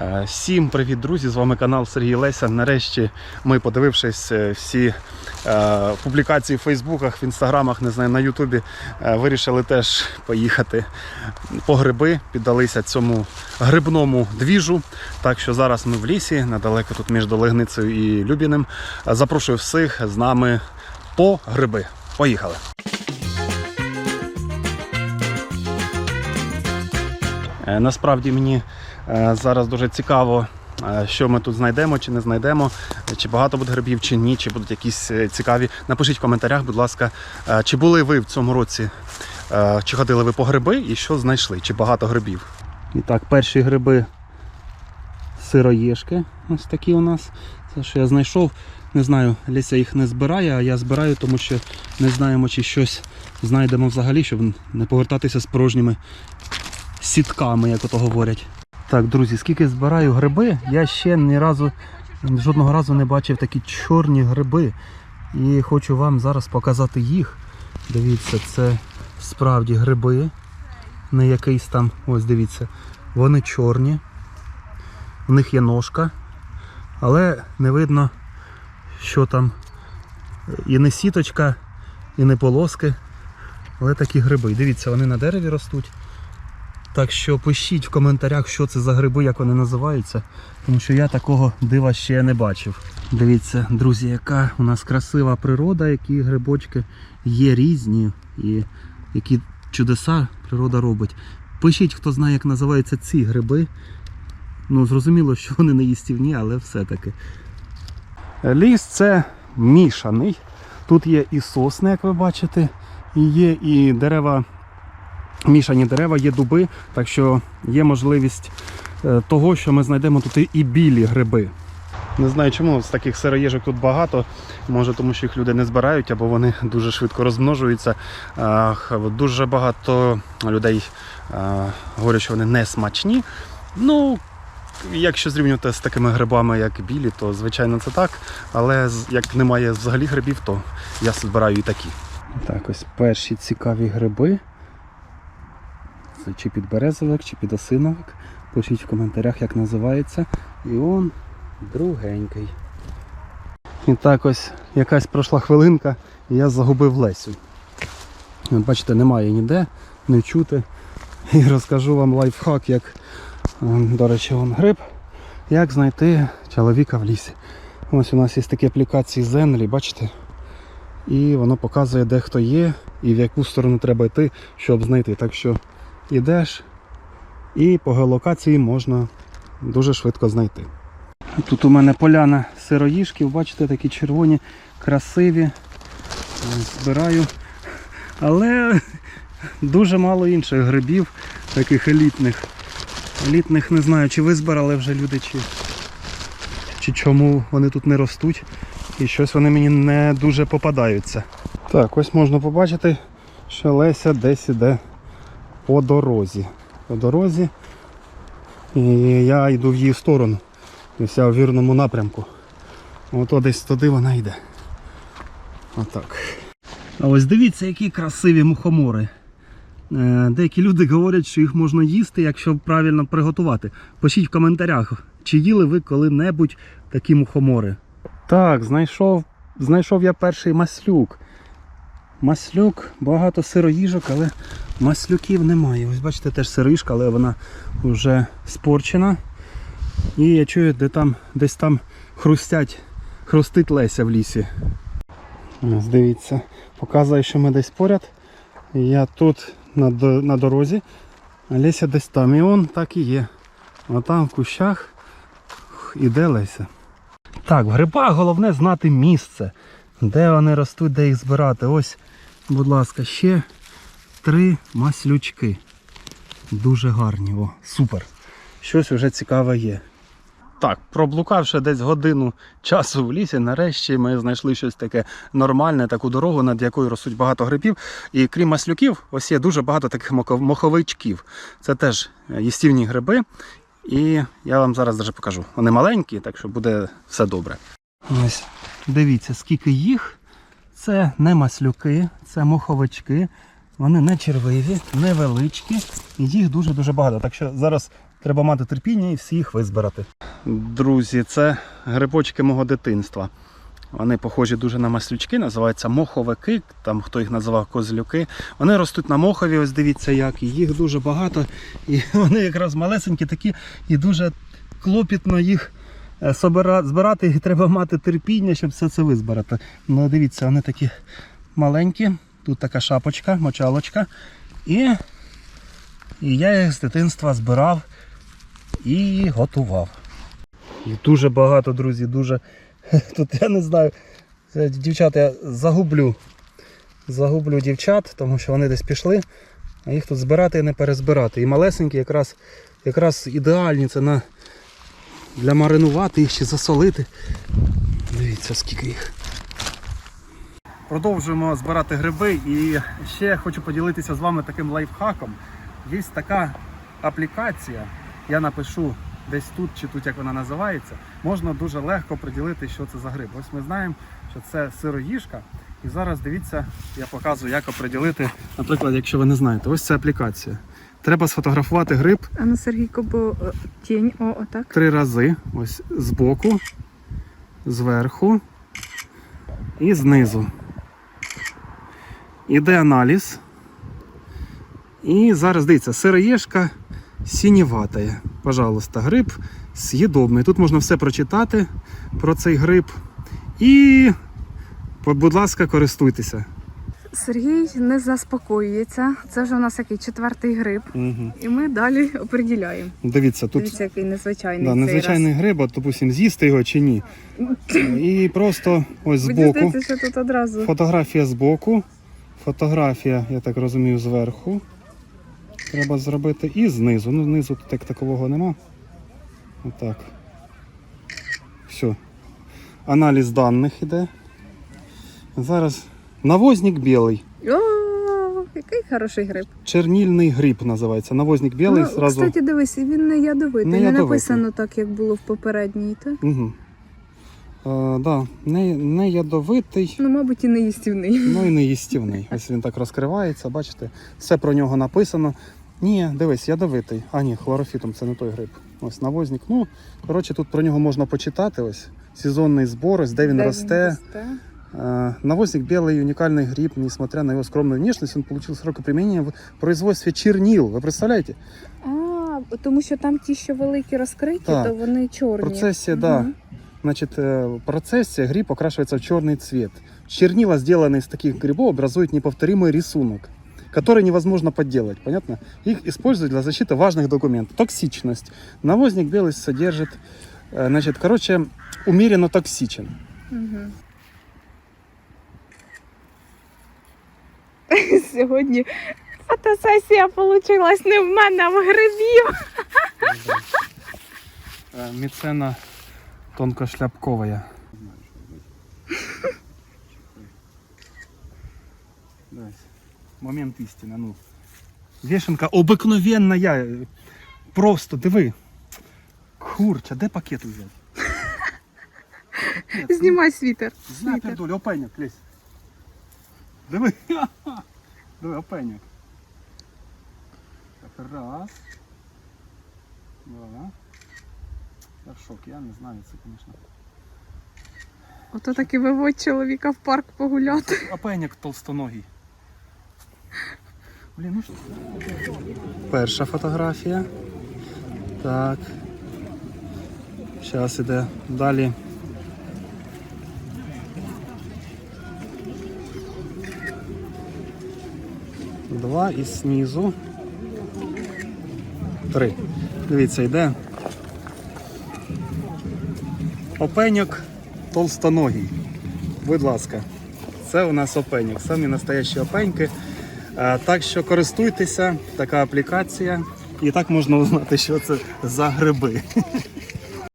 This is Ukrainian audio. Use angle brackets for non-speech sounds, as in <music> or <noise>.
Е, Всім привіт, друзі! З вами канал Сергій Леся. Нарешті ми, подивившись е, всі е, публікації в Фейсбуках, в інстаграмах, не знаю, на Ютубі, вирішили теж поїхати по гриби, піддалися цьому грибному двіжу. Так що зараз ми в лісі, недалеко тут між Долегницею і Любіним. Запрошую всіх з нами по гриби. Поїхали! Насправді мені зараз дуже цікаво, е, що ми тут знайдемо чи не знайдемо, е, чи багато буде грибів, чи ні, чи будуть якісь е, цікаві. Напишіть в коментарях, будь ласка, е, чи були ви в цьому році, е, чи ходили ви по гриби і що знайшли, чи багато грибів. І так, перші гриби сироєшки. Ось такі у нас. Це що я знайшов. Не знаю, Ліся їх не збирає, а я збираю, тому що не знаємо, чи щось знайдемо взагалі, щоб не повертатися з порожніми сітками, як ото говорять. Так, друзі, скільки збираю гриби, я ще ні разу, жодного разу не бачив такі чорні гриби. І хочу вам зараз показати їх. Дивіться, це справді гриби. Не якийсь там, ось дивіться, вони чорні. У них є ножка, але не видно, що там. І не сіточка, і не полоски. Але такі гриби. Дивіться, вони на дереві ростуть. Так що пишіть в коментарях, що це за гриби, як вони називаються, тому що я такого дива ще не бачив. Дивіться, друзі, яка у нас красива природа, які грибочки є різні і які чудеса природа робить. Пишіть, хто знає, як називаються ці гриби. Ну, зрозуміло, що вони не їстівні, але все-таки. Ліс це мішаний. Тут є і сосни, як ви бачите, і є і дерева мішані дерева, є дуби, так що є можливість е, того, що ми знайдемо тут і- і білі гриби. Не знаю чому з таких сироїжок тут багато. Може, тому що їх люди не збирають, або вони дуже швидко розмножуються. Дуже багато людей говорять, що вони не смачні. Ну, якщо зрівнювати з такими грибами, як білі, то звичайно це так. Але як немає взагалі грибів, то я збираю і такі. Так, ось перші цікаві гриби. Це чи підберезовик, чи підосиновик. Пишіть в коментарях, як називається. І он другенький. І так ось якась пройшла хвилинка, і я загубив Лесю. Бачите, немає ніде, не чути. І розкажу вам лайфхак, як, е, до речі, вон гриб, як знайти чоловіка в лісі. Ось у нас є такі аплікації Zenly, бачите? І воно показує, де хто є і в яку сторону треба йти, щоб знайти. Так що йдеш і по геолокації можна дуже швидко знайти. Тут у мене поляна сироїшків, бачите, такі червоні, красиві. Збираю. Але дуже мало інших грибів, таких елітних. Елітних не знаю, чи ви збирали вже люди, чи, чи чому вони тут не ростуть. І щось вони мені не дуже попадаються. Так, ось можна побачити, що Леся десь іде по дорозі. По дорозі. І я йду в її сторону. Ось я в вірному напрямку. Ото десь туди вона йде. Отак. А ось дивіться, які красиві мухомори. Е, Деякі люди говорять, що їх можна їсти, якщо правильно приготувати. Пишіть в коментарях, чи їли ви коли-небудь такі мухомори. Так, знайшов, знайшов я перший маслюк. Маслюк, багато сироїжок, але маслюків немає. Ось бачите, теж сиришка, але вона вже спорчена. І я чую, де там, десь там хрустять, хрустить Леся в лісі. Ось дивіться, показує, що ми десь поряд. Я тут на, на дорозі, а Леся десь там. І он так і є. А там в кущах іде Леся. Так, в грибах головне знати місце, де вони ростуть, де їх збирати. Ось, будь ласка, ще три маслючки. Дуже гарні. О, супер. Щось вже цікаве є. Так, проблукавши десь годину часу в лісі, нарешті ми знайшли щось таке нормальне, таку дорогу, над якою ростуть багато грибів. І крім маслюків, ось є дуже багато таких моховичків. Це теж е, їстівні гриби. І я вам зараз даже покажу. Вони маленькі, так що буде все добре. Ось дивіться, скільки їх. Це не маслюки, це моховички. Вони не червиві, невеличкі, і їх дуже-дуже багато. Так що зараз Треба мати терпіння і всі їх визбирати. Друзі, це грибочки мого дитинства. Вони похожі дуже на маслючки, називаються моховики, там хто їх називав козлюки. Вони ростуть на мохові, ось дивіться як, і їх дуже багато. І <laughs> вони якраз малесенькі такі, і дуже клопітно їх збирати, треба мати терпіння, щоб все це визбирати. Ну дивіться, вони такі маленькі, тут така шапочка, мочалочка. І, і я їх з дитинства збирав і готував. І дуже багато, друзі, дуже. <laughs> Тут я не знаю. Це, Дівчат я загублю. Загублю дівчат, тому що вони десь пішли, а їх тут збирати і не перезбирати. І малесенькі якраз, якраз ідеальні це на, для маринувати їх чи засолити. Дивіться, скільки їх. Продовжуємо збирати гриби і ще хочу поділитися з вами таким лайфхаком. Є така аплікація, я напишу десь тут чи тут, як вона називається, можна дуже легко приділити, що це за гриб. Ось ми знаємо, що це сироїжка. І зараз дивіться, я показую, як оприділити, наприклад, якщо ви не знаєте, ось це аплікація. Треба сфотографувати гриб А ну Сергійко, бо е, тінь, о, отак. три рази. Ось збоку, зверху і знизу. Іде аналіз. І зараз дивіться, сироєшка сініватая. Пожалуйста, гриб з'їдобний. Тут можна все прочитати про цей гриб. І, будь ласка, користуйтеся. Сергій не заспокоюється. Це вже у нас який четвертий гриб. Угу. І ми далі оприділяємо. Дивіться, тут Дивіться, який незвичайний да, цей незвичайний гриб, от, допустим, з'їсти його чи ні. І просто ось раз. Збоку. що тут одразу. Фотографія збоку, фотографія, я так розумію, зверху. Треба зробити і знизу. Ну, знизу тут як такового нема. Отак. Все. Аналіз даних іде. Зараз навозник білий. О, який хороший гриб. Чернільний гриб називається. Навозник білий ну, зразу. Кстати, дивись, він не ядовитий. Не Не, ядовитий. написано так, як було в попередній, так? Угу. Е, да, не, не ядовитий. Ну, мабуть, і не їстівний. Ну і не їстівний. <laughs> Ось він так розкривається, бачите, все про нього написано. Ні, дивись, ядовитий. А ні, хлорофітом це не той гриб. Ось навозник. Ну, коротше, тут про нього можна почитати. Ось сезонний збор, ось де він Де росте. росте? Э, Навозник белый уникальный гриб, несмотря на его скромную внешность, он получил сроки применения в производстве чернил. Вы представляете? А, тому що там ті, що великі розкриті, Так. то вони В чорні. процессе, Мгм. да, значит, э, в процессе гриб окрашивается в черный цвет. Чернила, сделанные из таких грибов, образуют неповторимый рисунок, который невозможно подделать, понятно? Их используют для защиты важных документов. Токсичность. Навозник белый содержит, э, значит, короче, умеренно токсичен. Угу. Сьогодні фотосесія вийшла не в мене, а в грибів. Мицена тонкошляпковая. Дивись, Момент істини. Ну. Вішенка обикновенна. Просто диви. Курча, де пакет взяти? Знімай світер. Знай пердуль, опеняк, лезь. Диви. Диви, опеняк. Так, раз. Два. Я я не знаю це, звісно. Ото таки виводь чоловіка в парк погуляти. Опеняк толстоногий. Блін, ну що? Перша фотографія. Так. Зараз іде далі. Два і знизу. Три. Дивіться, йде. Опеньок толстоногий. Будь ласка. Це у нас опеньок, самі настоящі опеньки. Так що користуйтеся, така аплікація. І так можна узнати, що це за гриби.